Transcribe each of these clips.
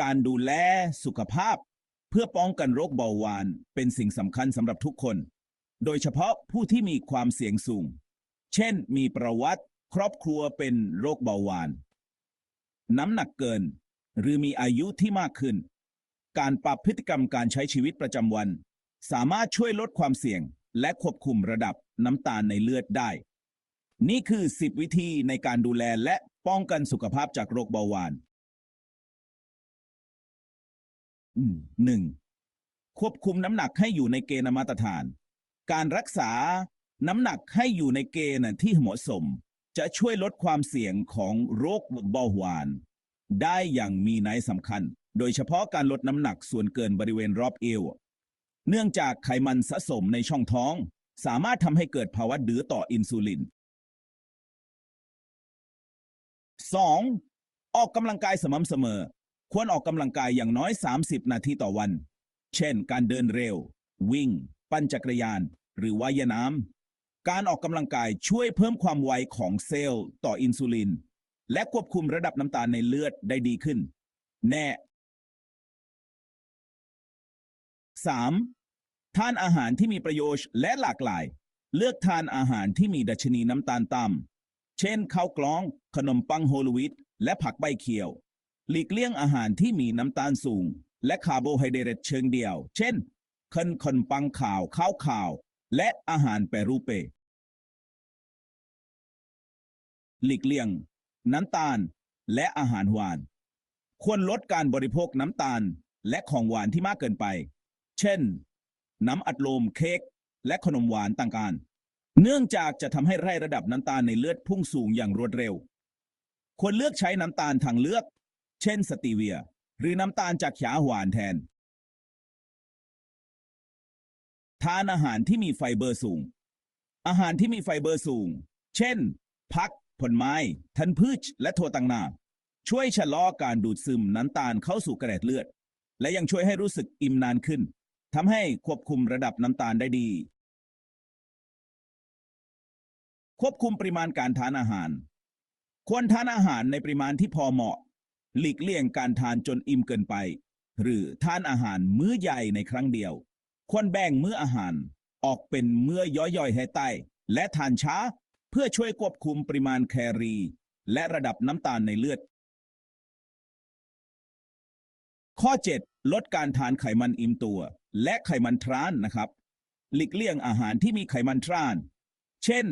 การดูแลสุขภาพ เพื่อป้องกันโรคเบาหวานเป็นสิ่งสำคัญสำหรับทุกคน โดยเฉพาะผู้ที่มีความเสี่ยงสูง เช่น มีประวัติครอบครัวเป็นโรคเบาหวาน น้ำหนักเกิน หรือมีอายุที่มากขึ้น การปรับพฤติกรรมการใช้ชีวิตประจำวัน สามารถช่วยลดความเสี่ยง และควบคุมระดับน้ำตาลในเลือดได้ นี่คือ 10 วิธีในการดูแลและป้องกันสุขภาพจากโรคเบาหวาน หนึ่งควบคุมน้ำหนักให้อยู่ในเกณฑ์มาตรฐาน การรักษาน้ำหนักให้อยู่ในเกณฑ์ที่เหมาะสม จะช่วยลดความเสี่ยงของโรคเบาหวาน ได้อย่างมีนัยสำคัญ โดยเฉพาะการลดน้ำหนักส่วนเกินบริเวณรอบเอว เนื่องจากไขมันสะสมในช่องท้อง สามารถทำให้เกิดภาวะดื้อต่ออินซูลิน 2. ออกกำลังกายสม่ำเสมอ ควรออกกำลังกายอย่างน้อย 30 นาทีต่อวัน เช่น การเดินเร็ว วิ่ง ปั่นจักรยาน หรือว่ายน้ำการออกกำลังกายช่วยเพิ่มความไวของเซลล์ต่ออินซูลิน และควบคุมระดับน้ำตาลในเลือดได้ดีขึ้น แน่ 3. ทานอาหารที่มีประโยชน์และหลากหลาย เลือกทานอาหารที่มีดัชนีน้ำตาลต่ำเช่นข้าวกล้อง ขนมปังโฮลวีตและผักใบเขียว หลีกเลี่ยงอาหารที่มีน้ำตาลสูง และคาร์โบไฮเดรตเชิงเดียว เช่นขนขนปังขาวข้าวขาว และอาหารแปรรูปเปหลีกเลี่ยง น้ำตาลและอาหารหวาน ควรลดการบริโภคน้ำตาลและของหวานที่มากเกินไป เช่น น้ำอัดลมเค้กและขนมหวานต่างๆ เนื่องจากจะทำให้ไร่ระดับน้ำตาลในเลือดพุ่งสูงอย่างรวดเร็ว ควรเลือกใช้น้ำตาลทางเลือก เช่นสตีเวีย หรือน้ำตาลจากหยาหวานแทน ทานอาหารที่มีไฟเบอร์สูง อาหารที่มีไฟเบอร์สูง เช่นผัก ผลไม้ ทันพืช และถั่วต่างๆช่วยชะลอการดูดซึมน้ำตาลเข้าสู่กระแสเลือด และยังช่วยให้รู้สึกอิ่มนานขึ้นทำให้ควบคุมระดับน้ำตาลได้ดี ควบคุมปริมาณการทานอาหาร ควรทานอาหารในปริมาณที่พอเหมาะ หลีกเลี่ยงการทานจนอิ่มเกินไป หรือทานอาหารมื้อใหญ่ในครั้งเดียว ควรแบ่งมื้ออาหารออกเป็นมื้อย่อยๆให้ใต้ และทานช้าเพื่อช่วยควบคุมปริมาณแคลอรี่และระดับน้ำตาลในเลือด ข้อ 7 ลดการทานไขมันอิ่มตัว และไขมันทรานนะครับ หลีกเลี่ยงอาหารที่มีไขมันทราน เช่น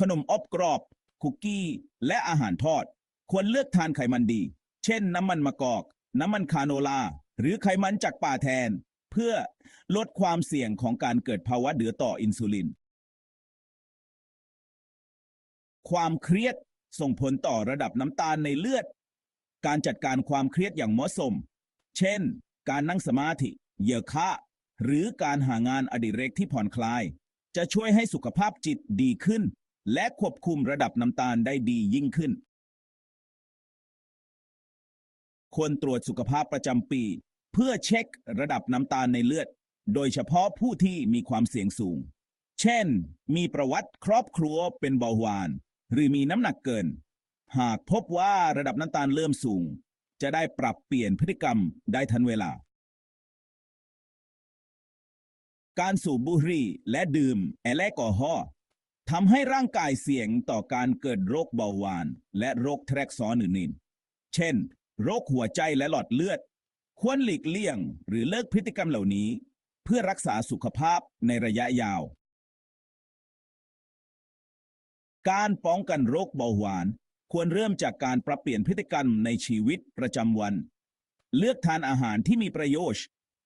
ขนมอบกรอบ คุกกี้ และอาหารทอด ควรเลือกทานไขมันดี เช่นน้ำมันมะกอก น้ำมันคาโนลา หรือไขมันจากป่าแทน เพื่อลดความเสี่ยงของการเกิดภาวะเดือต่ออินซูลิน ความเครียดส่งผลต่อระดับน้ำตาลในเลือด การจัดการความเครียดอย่างเหมาะสม เช่น การนั่งสมาธิเหยื่อค่าหรือการหางานอดิเรกที่ผ่อนคลาย จะช่วยให้สุขภาพจิตดีขึ้น และควบคุมระดับน้ำตาลได้ดียิ่งขึ้น ควรตรวจสุขภาพประจำปี เพื่อเช็คระดับน้ำตาลในเลือด โดยเฉพาะผู้ที่มีความเสี่ยงสูง เช่น มีประวัติครอบครัวเป็นเบาหวาน หรือมีน้ำหนักเกิน หากพบว่าระดับน้ำตาลเริ่มสูง จะได้ปรับเปลี่ยนพฤติกรรมได้ทันเวลา การสูบบุหรี่และดื่มแอลกอฮอล์ทำให้ร่างกายเสี่ยงต่อการเกิดโรคเบาหวาน และโรคแทรกซ้อนอื่นๆ เช่น โรคหัวใจและหลอดเลือด ควรหลีกเลี่ยง หรือเลิกพฤติกรรมเหล่านี้ เพื่อรักษาสุขภาพในระยะยาว การป้องกันโรคเบาหวาน ควรเริ่มจากการปรับเปลี่ยนพฤติกรรมในชีวิตประจำวัน เลือกทานอาหารที่มีประโยชน์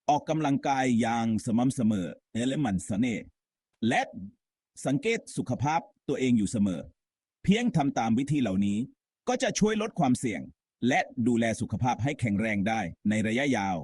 ออกกำลังกายอย่างสม่ำเสมอเอเลมันสเน่และสังเกตสุขภาพตัวเองอยู่เสมอ เพียงทำตามวิธีเหล่านี้ก็จะช่วยลดความเสี่ยง และดูแลสุขภาพให้แข็งแรงได้ในระยะยาว